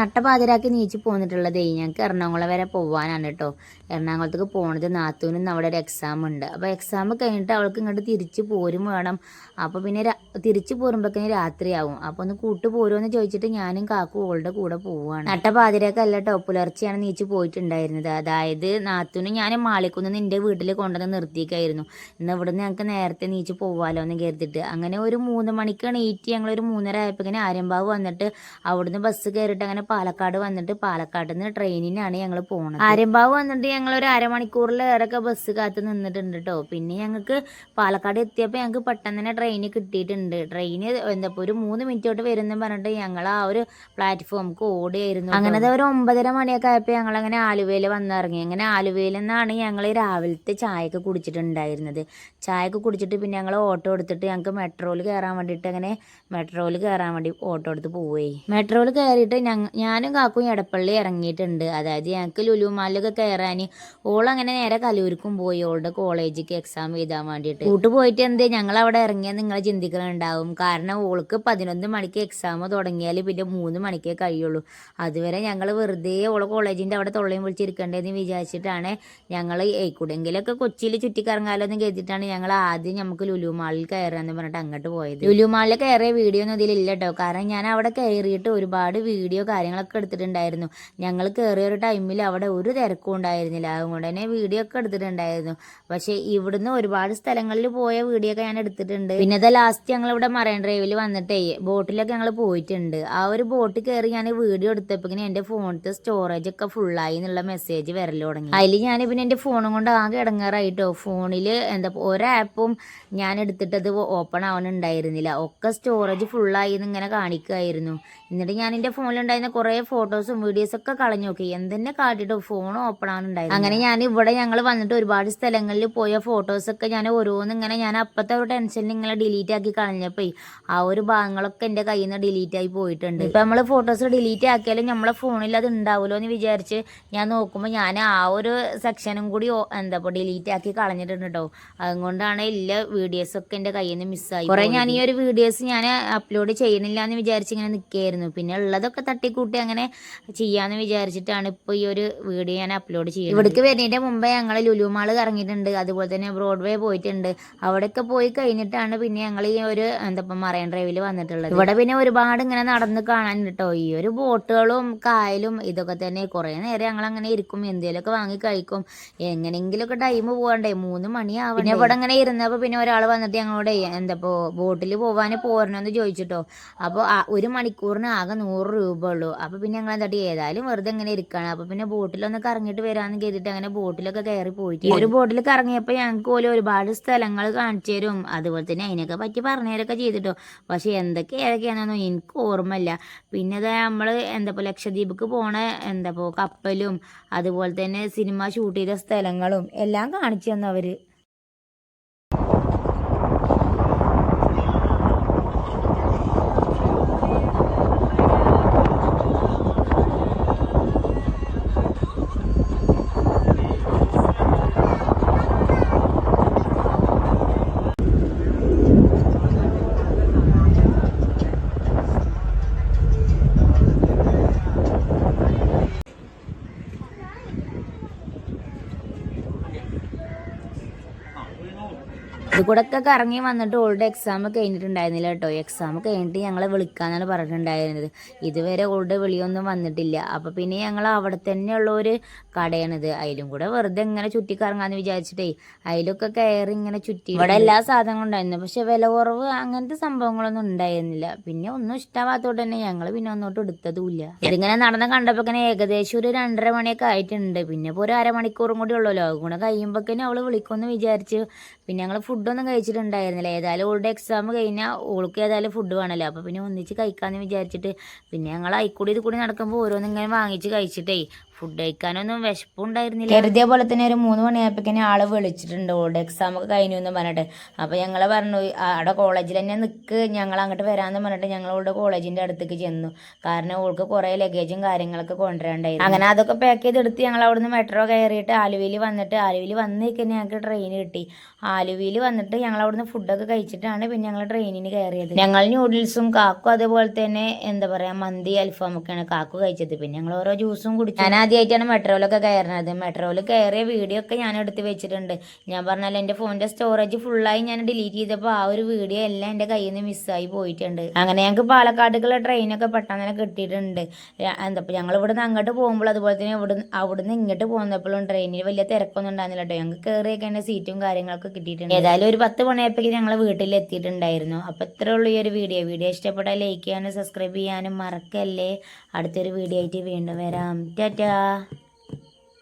നട്ടപാതിരാക്കി നീച്ച് പോന്നിട്ടുള്ളതേ. ഞങ്ങൾക്ക് എറണാകുളം വരെ പോവാനാണ് കേട്ടോ എറണാകുളത്തേക്ക് പോണത് നാത്തൂനും അവിടെ ഒരു എക്സാം ഉണ്ട്. അപ്പോൾ എക്സാം കഴിഞ്ഞിട്ട് അവൾക്ക് ഇങ്ങോട്ട് തിരിച്ച് പോരും വേണം. അപ്പോൾ പിന്നെ തിരിച്ചു പോരുമ്പോഴേക്കും രാത്രിയാവും. അപ്പോൾ ഒന്ന് കൂട്ട് പോരുമെന്ന് ചോദിച്ചിട്ട് ഞാനും കാക്കു ഓളുടെ കൂടെ പോവുകയാണ് നട്ടപാതിരാക്കല്ല കേട്ടോ പുലർച്ചെയാണ് നീച്ച് പോയിട്ടുണ്ടായിരുന്നത്. അതായത് നാത്തൂനും ഞാൻ മാളിക്കുന്ന് നിന്റെ വീട്ടിൽ കൊണ്ടുവന്ന് നിർത്തിയേക്കായിരുന്നു. ഇന്ന് ഇവിടുന്ന് ഞങ്ങൾക്ക് നേരത്തെ നീച്ച് പോവാലോ എന്ന് കരുതിയിട്ട്. അങ്ങനെ ഒരു മൂന്ന് മണിക്കാണ് എയ്റ്റ് ഞങ്ങൾ ഒരു മൂന്നര ഇങ്ങനെ ആര്യമ്പാവ് വന്നിട്ട് അവിടുന്ന് ബസ് കയറിയിട്ട് അങ്ങനെ പാലക്കാട് വന്നിട്ട് പാലക്കാട് നിന്ന് ട്രെയിനിനാണ് ഞങ്ങൾ പോകുന്നത് ആര്യമ്പാവ് വന്നിട്ട് ഞങ്ങൾ ഒരു അരമണിക്കൂറിലേറെയൊക്കെ ബസ് കാത്ത് നിന്നിട്ടുണ്ട് കേട്ടോ പിന്നെ ഞങ്ങൾക്ക് പാലക്കാട് എത്തിയപ്പോൾ ഞങ്ങൾക്ക് പെട്ടെന്ന് തന്നെ ട്രെയിൻ കിട്ടിയിട്ടുണ്ട്. ട്രെയിൻ എന്താ ഒരു മൂന്ന് മിനിറ്റ് തൊട്ട് വരുന്നു പറഞ്ഞിട്ട് ഞങ്ങൾ ആ ഒരു പ്ലാറ്റ്ഫോമിൽ ഓടിയായിരുന്നു അങ്ങനെ ഒരു ഒമ്പതര മണിയൊക്കെ ആയപ്പോൾ ഞങ്ങൾ അങ്ങനെ ആലുവയിൽ വന്നിറങ്ങി. അങ്ങനെ ആലുവയിൽ നിന്നാണ് ഞങ്ങൾ രാവിലത്തെ ചായയൊക്കെ കുടിച്ചിട്ടുണ്ടായിരുന്നത്. ചായയൊക്കെ കുടിച്ചിട്ട് പിന്നെ ഞങ്ങൾ ഓട്ടോ എടുത്തിട്ട് ഞങ്ങൾക്ക് മെട്രോയിൽ കയറാൻ വേണ്ടിയിട്ട് അങ്ങനെ മെട്രോയിൽ കയറാൻ വേണ്ടി ഓട്ടോ എടുത്ത് പോവുകയായി മെട്രോയിൽ കയറിയിട്ട് ഞങ്ങ ഞാനും കാക്കും എടപ്പള്ളി ഇറങ്ങിയിട്ടുണ്ട്. അതായത് ഞങ്ങൾക്ക് ലുലുമാലിലൊക്കെ കയറാൻ ഓളങ്ങനെ നേരെ കലൂർക്കും പോയി. ഓളുടെ കോളേജിക്ക് എക്സാം എഴുതാൻ വേണ്ടിയിട്ട്. കൂട്ട് പോയിട്ട് എന്തേ? ഞങ്ങൾ അവിടെ ഇറങ്ങിയാൽ നിങ്ങൾ ചിന്തിക്കുന്നുണ്ടാവും കാരണം ഓൾക്ക് പതിനൊന്ന് മണിക്ക് എക്സാം തുടങ്ങിയാൽ പിന്നെ മൂന്ന് മണിക്കേ കഴിയുള്ളൂ. അതുവരെ ഞങ്ങൾ വെറുതെ ഓളെ കോളേജിന്റെ അവിടെ തൊള്ളയും വിളിച്ചിരിക്കേണ്ടതെന്ന് വിചാരിച്ചിട്ടാണ് ഞങ്ങൾ ഏക്കൂടെങ്കിലൊക്കെ കൊച്ചിയിൽ ചുറ്റിക്കറങ്ങാലോ എന്ന് കരുതിയിട്ടാണ് ഞങ്ങൾ ആദ്യം നമുക്ക് ലുലു മാളിൽ കയറാന്ന് പറഞ്ഞിട്ട് അങ്ങോട്ട് പോയത്. ലുലു മാളിൽ കയറിയ വീഡിയോ ഒന്നും ഇതിലില്ല കേട്ടോ കാരണം ഞാൻ അവിടെ കയറിയിട്ട് ഒരുപാട് വീഡിയോ കാര്യങ്ങളൊക്കെ എടുത്തിട്ടുണ്ടായിരുന്നു. ഞങ്ങൾ കയറിയ ഒരു ടൈമിൽ അവിടെ ഒരു തിരക്കും ഉണ്ടായിരുന്നില്ല. അതുകൊണ്ട് തന്നെ വീഡിയോ ഒക്കെ എടുത്തിട്ടുണ്ടായിരുന്നു. പക്ഷേ ഇവിടുന്ന് ഒരുപാട് സ്ഥലങ്ങളിൽ പോയ വീഡിയോ ഒക്കെ ഞാൻ എടുത്തിട്ടുണ്ട്. പിന്നെ ഇത് ലാസ്റ്റ് ഞങ്ങൾ ഇവിടെ മറൈൻ ഡ്രൈവിൽ വന്നിട്ടേ ബോട്ടിലൊക്കെ ഞങ്ങൾ പോയിട്ടുണ്ട്. ആ ഒരു ബോട്ടിൽ കയറി ഞാൻ വീഡിയോ എടുത്തപ്പോഴേക്കും എന്റെ ഫോണിലത്തെ സ്റ്റോറേജ് ഒക്കെ ഫുള്ളായി എന്നുള്ള മെസ്സേജ് വരൽ തുടങ്ങി. അതിൽ ഞാൻ പിന്നെ എന്റെ ഫോണും കൊണ്ട് ആകെ ഇടങ്ങാറായിട്ടോ. ഫോണിൽ എന്താ ഒരാപ്പും ഞാൻ എടുത്തിട്ടത് ഓപ്പൺ ആവണുണ്ടായിരുന്നില്ല. ഒക്കെ സ്റ്റോറേജ് ഫുള്ളായി എന്ന് ഇങ്ങനെ കാണിക്കുമായിരുന്നു എന്നിട്ട് ഞാൻ എന്റെ ഫോണിലുണ്ടായിരുന്ന കുറേ ഫോട്ടോസും വീഡിയോസും ഒക്കെ കളഞ്ഞു നോക്കി. എന്തെന്നെ കാട്ടിട്ടോ ഫോൺ ഓപ്പൺ ആണുണ്ടായത് അങ്ങനെ ഞാൻ ഇവിടെ ഞങ്ങൾ വന്നിട്ട് ഒരുപാട് സ്ഥലങ്ങളിൽ പോയ ഫോട്ടോസ് ഒക്കെ ഞാൻ ഓരോന്നും ഇങ്ങനെ ഞാൻ അപ്പത്തെ ഒരു ടെൻഷനിൽ ഇങ്ങനെ ഡിലീറ്റ് ആക്കി കളഞ്ഞപ്പോൾ ആ ഒരു ഭാഗങ്ങളൊക്കെ എന്റെ കയ്യിൽ നിന്ന് ഡിലീറ്റ് ആയി പോയിട്ടുണ്ട്. ഇപ്പം നമ്മൾ ഫോട്ടോസ് ഡിലീറ്റ് ആക്കിയാലും നമ്മളെ ഫോണിൽ അത് ഉണ്ടാവുമല്ലോ എന്ന് വിചാരിച്ച് ഞാൻ നോക്കുമ്പോൾ ഞാൻ ആ ഒരു സെക്ഷനും കൂടി എന്താ ഇപ്പോൾ ഡിലീറ്റ് ആക്കി കളഞ്ഞിട്ടുണ്ട് കേട്ടോ അതുകൊണ്ടാണ് എല്ലാ വീഡിയോസ് ഒക്കെ എന്റെ കയ്യിൽ നിന്ന് മിസ്സായി കുറേ ഞാൻ ഈ ഒരു വീഡിയോസ് ഞാൻ അപ്ലോഡ് ചെയ്യണില്ല എന്ന് വിചാരിച്ച് ഇങ്ങനെ നിൽക്കുകയായിരുന്നു പിന്നെ ഉള്ളതൊക്കെ തട്ടിക്കൂട്ടി അങ്ങനെ ചെയ്യാന്ന് വിചാരിച്ചിട്ടാണ് ഇപ്പൊ ഈ ഒരു വീഡിയോ ഞാൻ അപ്ലോഡ് ചെയ്യുന്നത്. ഇവിടേക്ക് വരുന്നതിന്റെ മുമ്പേ ഞങ്ങൾ ലുലുമാൾ ഇറങ്ങിയിട്ടുണ്ട് കറങ്ങിയിട്ടുണ്ട്. അതുപോലെ തന്നെ ബ്രോഡ്വേ പോയിട്ടുണ്ട്. അവിടെയൊക്കെ പോയി കഴിഞ്ഞിട്ടാണ് പിന്നെ ഞങ്ങൾ ഈ ഒരു എന്താ ഇപ്പം മറൈൻ ഡ്രൈവിൽ വന്നിട്ടുള്ളത്. ഇവിടെ പിന്നെ ഒരുപാട് ഇങ്ങനെ നടന്ന് കാണാൻ കേട്ടോ ഈ ഒരു ബോട്ടുകളും കായലും ഇതൊക്കെ തന്നെ കുറേ നേരം ഞങ്ങൾ അങ്ങനെ ഇരിക്കും. എന്തെങ്കിലുമൊക്കെ വാങ്ങി കഴിക്കും. എങ്ങനെയെങ്കിലുമൊക്കെ ടൈം പോകണ്ടേ മൂന്ന് മണിയാവും പിന്നെ ഇവിടെ ഇങ്ങനെ ഇരുന്നപ്പോൾ പിന്നെ ഒരാൾ വന്നിട്ട് ഞങ്ങളോട് എന്താ ബോട്ടിൽ പോവാൻ പോരണമെന്ന് ചോദിച്ചിട്ടോ. അപ്പോൾ ഒരു മണിക്കൂറിന് ആകെ നൂറ് രൂപ ഉള്ളൂ അപ്പോൾ പിന്നെ ഞങ്ങൾ എന്താ ഏതായാലും വെറുതെ ഇങ്ങനെ ഇരിക്കുകയാണ് അപ്പോൾ പിന്നെ ബോട്ടിലൊന്ന് കറങ്ങിയിട്ട് വരാമെന്ന് കരുതിയിട്ട് അങ്ങനെ ബോട്ടിലൊക്കെ കയറി പോയിട്ട്. ഒരു ബോട്ടിൽ കറങ്ങിയപ്പോൾ ഞങ്ങൾക്ക് പോലും ഒരുപാട് സ്ഥലങ്ങൾ കാണിച്ചു തരും. അതുപോലെ തന്നെ അതിനൊക്കെ പറ്റി പറഞ്ഞു തരൊക്കെ ചെയ്തിട്ടോ. പക്ഷേ എന്തൊക്കെ ഏതൊക്കെയാണെന്നൊന്നും എനിക്ക് ഓർമ്മയില്ല. പിന്നെ അത് നമ്മൾ എന്താ ഇപ്പോൾ ലക്ഷദ്വീപിക്ക് പോണ എന്താ ഇപ്പോൾ കപ്പലും അതുപോലെ തന്നെ സിനിമ ഷൂട്ട് ചെയ്ത സ്ഥലങ്ങളും എല്ലാം കാണിച്ചു തന്നു അവർ ഇത് കൂടെ ഒക്കെ കറങ്ങി വന്നിട്ട് ഓൾഡ് എക്സാം കഴിഞ്ഞിട്ടുണ്ടായിരുന്നില്ല കേട്ടോ. എക്സാം കഴിഞ്ഞിട്ട് ഞങ്ങളെ വിളിക്കാന്നാണ് പറഞ്ഞിട്ടുണ്ടായിരുന്നത്. ഇതുവരെ ഓൾഡ് വിളിയൊന്നും വന്നിട്ടില്ല. അപ്പോൾ പിന്നെ ഞങ്ങൾ അവിടെ തന്നെയുള്ള ഒരു കടയാണിത്. അതിലും കൂടെ വെറുതെ ഇങ്ങനെ ചുറ്റി കറങ്ങാന്ന് വിചാരിച്ചിട്ടേ അതിലൊക്കെ കയറി ഇങ്ങനെ ചുറ്റി ഇവിടെ എല്ലാ സാധനങ്ങളും ഉണ്ടായിരുന്നു. പക്ഷെ വില കുറവ് അങ്ങനത്തെ സംഭവങ്ങളൊന്നും ഉണ്ടായിരുന്നില്ല. പിന്നെ ഒന്നും ഇഷ്ടമാകാത്തോണ്ട് തന്നെ ഞങ്ങൾ പിന്നെ ഒന്നോട്ട് എടുത്തതുമില്ല. ഇതിങ്ങനെ നടന്ന് കണ്ടപ്പോൾ ഇങ്ങനെ ഏകദേശം ഒരു രണ്ടര മണിയൊക്കെ ആയിട്ടുണ്ട്. പിന്നെ ഇപ്പോൾ ഒരു അരമണിക്കൂറും കൂടി ഉള്ളല്ലോ. അതുകൂടെ കഴിയുമ്പോഴേക്കും അവൾ വിളിക്കുമെന്ന് വിചാരിച്ചു പിന്നെ ഞങ്ങൾ ഫുഡൊന്നും കഴിച്ചിട്ടുണ്ടായിരുന്നില്ല. ഏതായാലും ഓളുടെ എക്സാം കഴിഞ്ഞാൽ ഓൾക്ക് ഏതായാലും ഫുഡ് വേണമല്ലോ അപ്പോൾ പിന്നെ ഒന്നിച്ച് കഴിക്കാമെന്ന് വിചാരിച്ചിട്ട് പിന്നെ ഞങ്ങൾ അയിക്കൂടി ഇത് കൂടി നടക്കുമ്പോൾ ഓരോന്നിങ്ങനെ വാങ്ങിച്ച് കഴിച്ചിട്ടേ ഫുഡ് കഴിക്കാനൊന്നും വിശപ്പുണ്ടായിരുന്നില്ല. കരുതിയ പോലെ തന്നെ ഒരു മൂന്ന് മണിയായപ്പോഴേക്കും ആൾ വിളിച്ചിട്ടുണ്ട്. ഓൾഡ് എക്സാം ഒക്കെ കഴിഞ്ഞു എന്ന് പറഞ്ഞിട്ട്. അപ്പോൾ ഞങ്ങൾ പറഞ്ഞു "ആ, അവിടെ കോളേജിൽ തന്നെ നിൽക്ക് ഞങ്ങൾ അങ്ങോട്ട് വരാമെന്ന് പറഞ്ഞിട്ട് ഞങ്ങൾ ഓൾഡ് കോളേജിന്റെ അടുത്തേക്ക് ചെന്നു. കാരണം ഓൾക്ക് കുറേ ലഗേജും കാര്യങ്ങളൊക്കെ കൊണ്ടുവരണ്ടായിരുന്നു. അങ്ങനെ അതൊക്കെ പാക്ക് ചെയ്തെടുത്ത് ഞങ്ങൾ അവിടുന്ന് മെട്രോ കയറിയിട്ട് ആലുവയിൽ വന്നിട്ട് ആലുവയിൽ കഴിഞ്ഞാൽ ഞങ്ങൾക്ക് ട്രെയിൻ കിട്ടി. ആലുവയിൽ വന്നിട്ട് ഞങ്ങൾ അവിടുന്ന് ഫുഡൊക്കെ കഴിച്ചിട്ടാണ് പിന്നെ ഞങ്ങൾ ട്രെയിനിന് കയറിയത്. ഞങ്ങൾ ന്യൂഡിൽസും കാക്കും അതുപോലെ തന്നെ എന്താ പറയാ മന്തി അൽഫാമൊക്കെയാണ് കാക്കു കഴിച്ചത്. പിന്നെ ഞങ്ങൾ ഓരോ ജ്യൂസും കുടിച്ചു. ഞാൻ ആദ്യമായിട്ടാണ് മെട്രോയിലൊക്കെ കയറുന്നത് മെട്രോയിൽ കയറിയ വീഡിയോ ഒക്കെ ഞാൻ എടുത്ത് വെച്ചിട്ടുണ്ട്. ഞാൻ പറഞ്ഞാൽ എന്റെ ഫോണിന്റെ സ്റ്റോറേജ് ഫുള്ളായി ഞാൻ ഡിലീറ്റ് ചെയ്തപ്പോൾ ആ ഒരു വീഡിയോ എല്ലാം എന്റെ കയ്യിൽ നിന്ന് മിസ്സായി പോയിട്ടുണ്ട്. അങ്ങനെ ഞങ്ങൾക്ക് പാലക്കാടുള്ള ട്രെയിനൊക്കെ പെട്ടെന്ന് തന്നെ കിട്ടിയിട്ടുണ്ട്. എന്താ ഞങ്ങൾ ഇവിടുന്ന് അങ്ങോട്ട് പോകുമ്പോൾ അതുപോലെ തന്നെ ഇവിടുന്ന് അവിടുന്ന് ഇങ്ങോട്ട് പോകുന്നപ്പോഴും ട്രെയിനിൽ വലിയ തിരക്കൊന്നും ഉണ്ടായിരുന്നില്ല കേട്ടോ ഞങ്ങൾക്ക് കയറിയൊക്കെ എന്റെ സീറ്റും കാര്യങ്ങളൊക്കെ കിട്ടിയിട്ടുണ്ട്. ഏതായാലും ഒരു പത്ത് മണിയായപ്പോഴേക്കും ഞങ്ങൾ വീട്ടിൽ എത്തിയിട്ടുണ്ടായിരുന്നു. അപ്പോൾ ഇത്രേ ഉള്ളൂ ഈ ഒരു വീഡിയോ വീഡിയോ ഇഷ്ടപ്പെട്ടാൽ ലൈക്ക് ചെയ്യാനും സബ്സ്ക്രൈബ് ചെയ്യാനും മറക്കല്ലേ. അടുത്തൊരു വീഡിയോ ആയിട്ട് വീണ്ടും വരാം. ടാറ്റാ. টাটা